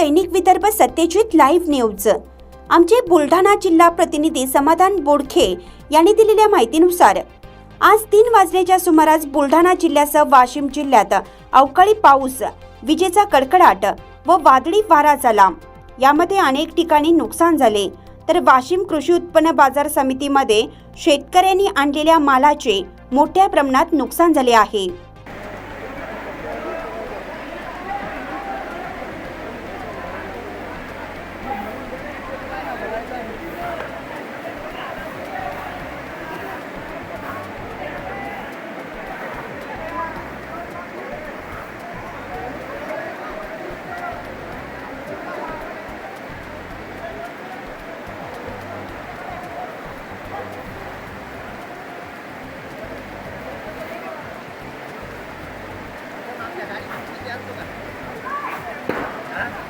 दैनिक Vidarbha Satyajit live news. आमचे बुलढाणा जिल्हा प्रतिनिधी समाधान बोडखे यांनी दिलेल्या माहितीनुसार आज तीन वाजण्याच्या सुमारास बुलढाणा जिल्ह्यासह वाशिम जिल्ह्यात अवकाळी पाऊस विजेचा कडकडाट व वादळी वारा झाला. यामध्ये अनेक ठिकाणी नुकसान झाले. तर वाशिम कृषी उत्पन्न बाजार समितीमध्ये शेतकऱ्यांनी आणलेल्या मालाचे मोठ्या प्रमाणात नुकसान झाले आहे. ¿verdad?